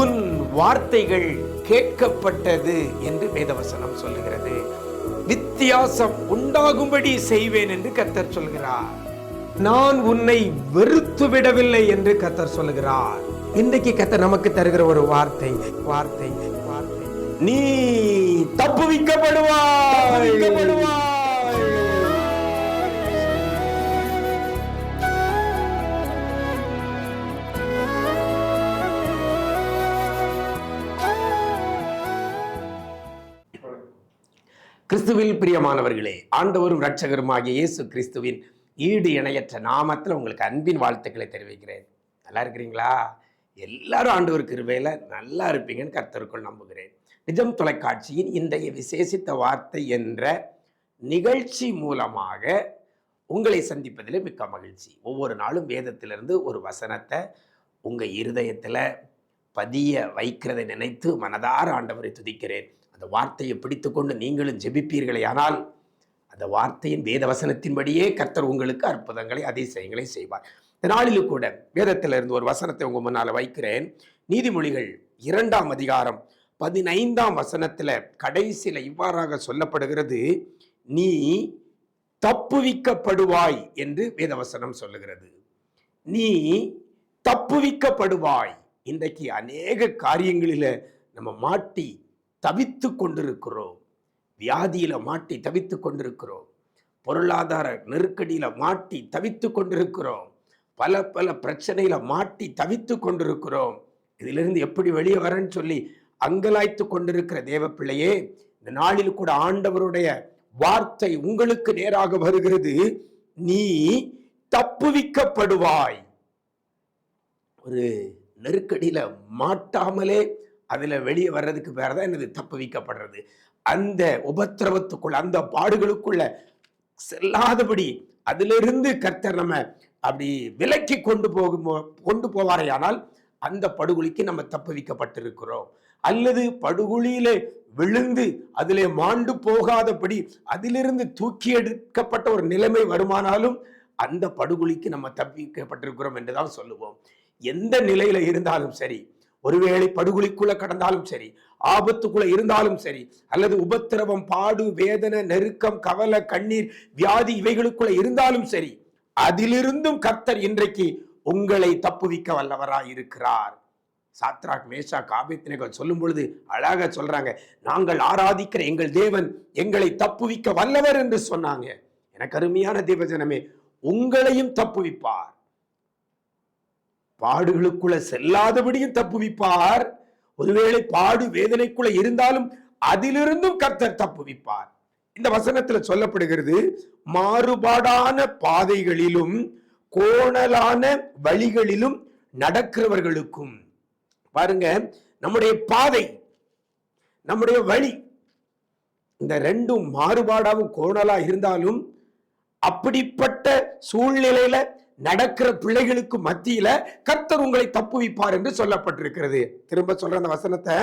உன் வார்த்தைகள் கேட்கப்பட்டது என்று வேதவசனம் சொல்லுகிறது. வித்தியாசம் உண்டாகும்படி செய்வேன் என்று கத்தர் சொல்கிறார். நான் உன்னை வெறுத்து விடவில்லை என்று கத்தர் சொல்லுகிறார். இன்றைக்கு கத்தர் நமக்கு தருகிற ஒரு வார்த்தை வார்த்தை வார்த்தை. நீ தப்புவிக்கப்படுவாய். கிறிஸ்துவில் பிரியமானவர்களே ஆண்டவரும் ரட்சகருமாகிய இயேசு கிறிஸ்துவின் ஈடு இணையற்ற நாமத்தில் உங்களுக்கு அன்பின் வாழ்த்துக்களை தெரிவிக்கிறேன். நல்லா இருக்கிறீங்களா? எல்லாரும் ஆண்டவர் கிருபையில் நல்லா இருப்பீங்கன்னு கர்த்தருக்குள் நம்புகிறேன். நிஜம் தொலைக்காட்சியின் இன்றைய விசேஷித்த வார்த்தை என்ற நிகழ்ச்சி மூலமாக உங்களை சந்திப்பதில் மிக்க மகிழ்ச்சி. ஒவ்வொரு நாளும் வேதத்திலிருந்து ஒரு வசனத்தை உங்கள் இருதயத்தில் பதிய வைக்கிறதை நினைத்து மனதார ஆண்டவரை துதிக்கிறேன். அந்த வார்த்தையை பிடித்துக்கொண்டு நீங்களும் ஜெபிப்பீர்களே. ஆனால் அந்த வார்த்தையின் வேத வசனத்தின்படியே கர்த்தர் உங்களுக்கு அற்புதங்களை அதிசயங்களை செய்வார். இந்த நாளிலும் கூட வேதத்திலிருந்து ஒரு வசனத்தை உங்கள் முன்னால் வைக்கிறேன். நீதிமொழிகள் இரண்டாம் அதிகாரம் பதினைந்தாம் வசனத்தில் கடைசியில் இவ்வாறாக சொல்லப்படுகிறது. நீ தப்புவிக்கப்படுவாய் என்று வேதவசனம் சொல்லுகிறது. நீ தப்புவிக்கப்படுவாய் இன்றைக்கு அநேக காரியங்களில் நம்ம மாட்டி தவித்து கொண்டிருக்கிறோம். வியாதியில மாட்டி தவித்து கொண்டிருக்கிறோம். பொருளாதார நெருக்கடியில மாட்டி தவித்து கொண்டிருக்கிறோம். பல பல பிரச்சனையில மாட்டி தவித்து கொண்டிருக்கிறோம். இதிலிருந்து எப்படி வெளியே வரேன்னு சொல்லி அங்கலாய்த்து கொண்டிருக்கிற தேவ பிள்ளையே இந்த நாளில் கூட ஆண்டவருடைய வார்த்தை உங்களுக்கு நேராக வருகிறது. நீ தப்புவிக்கப்படுவாய். ஒரு நெருக்கடியில மாட்டாமலே அதில் வெளியே வர்றதுக்கு பேர் தான் என்னது தப்புவிக்கப்படுறது அந்த உபத்திரவத்துக்குள்ள அந்த பாடுகளுக்குள்ள செல்லாதபடி அதிலிருந்து கர்த்தர் நம்ம அப்படி விலக்கி கொண்டு போகும் கொண்டு போவாரையானால் அந்த படுகொலிக்கு நம்ம தப்புவிக்கப்பட்டிருக்கிறோம் அல்லது படுகொலியிலே விழுந்து அதிலே மாண்டு போகாதபடி அதிலிருந்து தூக்கி எடுக்கப்பட்ட ஒரு நிலைமை வருமானாலும் அந்த படுகொலிக்கு நம்ம தப்பிக்கப்பட்டிருக்கிறோம் என்றுதான் சொல்லுவோம். எந்த நிலையில இருந்தாலும் சரி ஒருவேளை படுகொலிக்குள்ள கடந்தாலும் சரி ஆபத்துக்குள்ள இருந்தாலும் சரி அல்லது உபத்திரவம் பாடு வேதனை நெருக்கம் கவலை கண்ணீர் வியாதி இவைகளுக்குள்ள இருந்தாலும் சரி அதிலிருந்தும் கர்த்தர் இன்றைக்கு உங்களை தப்புவிக்க வல்லவராய் இருக்கிறார் சாத்ராக் மேஷா காபித்தினர்கள் சொல்லும் பொழுது அழகாக சொல்றாங்க நாங்கள் ஆராதிக்கிற எங்கள் தேவன் எங்களை தப்புவிக்க வல்லவர் என்று சொன்னாங்க. எனக்கு அருமையான தேவஜனமே உங்களையும் தப்புவிப்பார். பாடுகளுக்குள்ள செல்லாதபடியும் தப்புவிப்பார். ஒருவேளை பாடு வேதனைக்குள்ள இருந்தாலும் அதிலிருந்தும் கர்த்தர் தப்புவிப்பார். இந்த வசனத்துல சொல்லப்படுகிறது மாறுபாடான பாதைகளிலும் கோணலான வழிகளிலும் நடக்கிறவர்களுக்கும். பாருங்க நம்முடைய பாதை நம்முடைய வழி இந்த ரெண்டும் மாறுபாடாகவும் கோணலா இருந்தாலும் அப்படிப்பட்ட சூழ்நிலையில நடக்கிற பிள்ளைகளுக்கு மத்தியில கர்த்தர் உங்களை தப்புவிப்பார் என்று சொல்லப்பட்டிருக்கிறது. திரும்ப சொல்ற அந்த வசனத்தை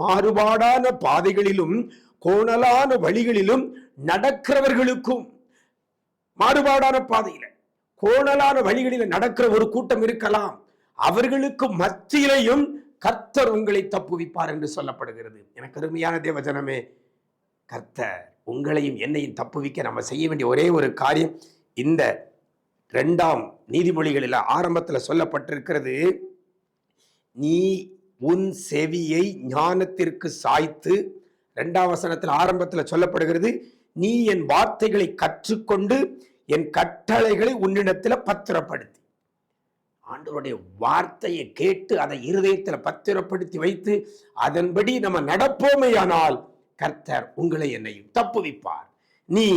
மாறுபாடான பாதைகளிலும் கோணலான வழிகளிலும் நடக்கிறவர்களுக்கும் மாறுபாடான பாதையில கோணலான வழிகளில நடக்கிற ஒரு கூட்டம் இருக்கலாம். அவர்களுக்கு மத்தியிலையும் கர்த்தர் உங்களை தப்புவிப்பார் என்று சொல்லப்படுகிறது. எனக்கு அருமையான தேவஜனமே கர்த்தர் உங்களையும் என்னையும் தப்புவிக்க நம்ம செய்ய வேண்டிய ஒரே ஒரு காரியம் இந்த ரெண்டாம் நீதிமொழிகளில் ஆரம்பத்தில் சொல்லப்பட்டிருக்கிறது நீ உன் செவியை ஞானத்திற்கு சாய்த்து ரெண்டாம் வசனத்தில் ஆரம்பத்தில் சொல்லப்படுகிறது நீ என் வார்த்தைகளை கற்றுக்கொண்டு என் கட்டளைகளை உன்னிடத்தில் பத்திரப்படுத்தி ஆண்டவருடைய வார்த்தையை கேட்டு அதை இருதயத்தில் பத்திரப்படுத்தி வைத்து அதன்படி நம்ம நடப்போமேயானால் கர்த்தர் உங்களை என்னையும் தப்புவிப்பார். நீ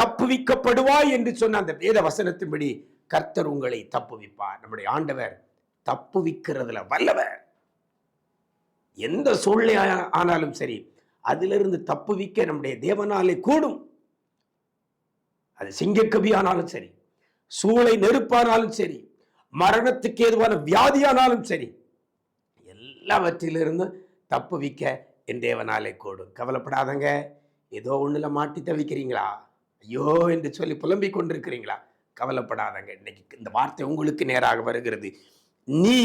தப்புவிக்கப்படுவாய் என்று சொன்ன அந்த வேத வசனத்தின்படி கர்த்தர் உங்களை தப்புவிப்பார். நம்முடைய ஆண்டவர் தப்புவிக்கிறதுல வல்லவர். எந்த சூழ்நிலை ஆனாலும் சரி அதிலிருந்து தப்புவிக்க நம்முடைய தேவனாலே கூடும். அது சிங்கக்கவி ஆனாலும் சரி சூளை நெருப்பானாலும் சரி மரணத்துக்கு ஏதுவான வியாதியானாலும் சரி எல்லாவற்றிலிருந்து தப்புவிக்க என் தேவனாலே கூடும். கவலைப்படாதங்க. ஏதோ ஒண்ணுல மாட்டி தவிக்கிறீங்களா? ஐயோ என்று சொல்லி புலம்பிக் கொண்டிருக்கிறீங்களா? கவலைப்படாதங்க. இன்னைக்கு இந்த வார்த்தை உங்களுக்கு நேராக வருகிறது. நீ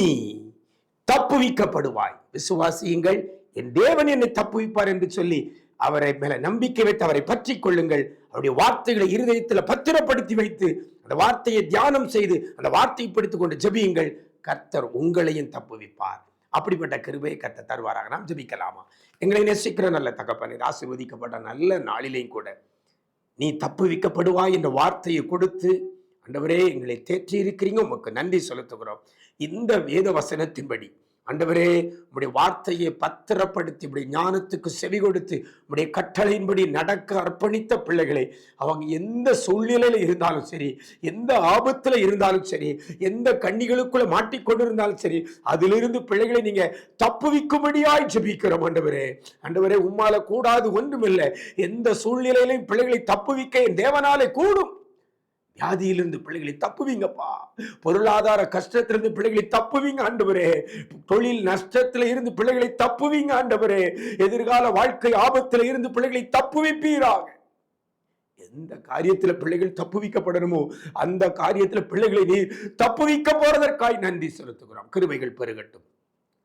தப்புவிக்கப்படுவாய். விசுவாசியுங்கள். என் தேவன் என்னை தப்புவிப்பார் என்று சொல்லி அவரை மேல நம்பிக்கை வைத்து அவரை பற்றி கொள்ளுங்கள். அவருடைய வார்த்தைகளை இருதயத்தில் பத்திரப்படுத்தி வைத்து அந்த வார்த்தையை தியானம் செய்து அந்த வார்த்தையை பிடித்து கொண்டு ஜெபியுங்கள். கர்த்தர் உங்களையும் தப்புவிப்பார். அப்படிப்பட்ட கிருபையை கர்த்தர் தருவாராக. நாம் ஜபிக்கலாமா? எங்களை நேசிக்கிற நல்ல தகப்பனை ஆசிர்வதிக்கப்பட்ட நல்ல நாளிலையும் கூட நீ தப்பு தப்புவிக்கப்படுவாய் என்ற வார்த்தையை கொடுத்து ஆண்டவரே எங்களை தேற்றி இருக்கிறீங்க உமக்கு நன்றி செலுத்துகிறோம். இந்த வேத வசனத்தின்படி அண்டவரே உடைய வார்த்தையை பத்திரப்படுத்தி உடைய ஞானத்துக்கு செவி கொடுத்து உடைய கட்டளையின்படி நடக்க அர்ப்பணித்த பிள்ளைகளை அவங்க எந்த சூழ்நிலையில இருந்தாலும் சரி எந்த ஆபத்துல இருந்தாலும் சரி எந்த கண்ணிகளுக்குள்ள மாட்டிக்கொண்டிருந்தாலும் சரி அதிலிருந்து பிள்ளைகளை நீங்க தப்புவிக்கும்படியாய் ஜபிக்கிறோம் ஆண்டவரே. ஆண்டவரே உம்மால கூடாது ஒன்றுமில்லை. எந்த சூழ்நிலையிலையும் பிள்ளைகளை தப்புவிக்க என் தேவனாலே கூடும். வியாதியிலிருந்து பிள்ளைகளை தப்புவீங்கப்பா. பொருளாதார கஷ்டத்திலிருந்து பிள்ளைகளை தப்புவீங்க ஆண்டவரே. தொழில் நஷ்டத்துல இருந்து பிள்ளைகளை தப்புவீங்க ஆண்டவரே. எதிர்கால வாழ்க்கை ஆபத்துல இருந்து பிள்ளைகளை தப்புவிப்பீராக. எந்த காரியத்தில் பிள்ளைகள் தப்புவிக்கப்படணுமோ அந்த காரியத்தில் பிள்ளைகளை நீர் தப்புவிக்க போறதற்காய் நன்றி செலுத்துகிறோம். கிருபைகள் பெருகட்டும்.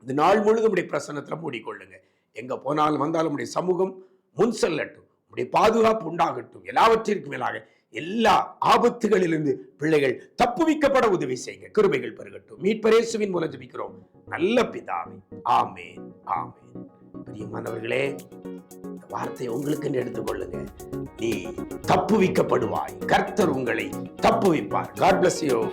இந்த நாள் முழுதும் உடைய பிரசனத்தில் மூடிக்கொள்ளுங்க. எங்க போனாலும் வந்தாலும் உடைய சமூகம் முன் செல்லட்டும். உடைய பாதுகாப்பு உண்டாகட்டும். எல்லாவற்றிற்கும் மேலாக எல்லா ஆபத்துகளிலிருந்து பிள்ளைகள் தப்புவிக்கப்பட உதவி செய்யுங்க. கிருபைகள் பெருகட்டும். மீட்பரேசுவின் மூலம் ஜபிக்கிறோம். நல்ல பிதாவே. ஆமேன். ஆமேன். பிரியமானவர்களே இந்த வார்த்தையை உங்களுக்கு எடுத்துக்கொள்ளுங்க. நீ தப்புவிக்கப்படுவாய். கர்த்தர் உங்களை தப்புவிப்பார். God bless you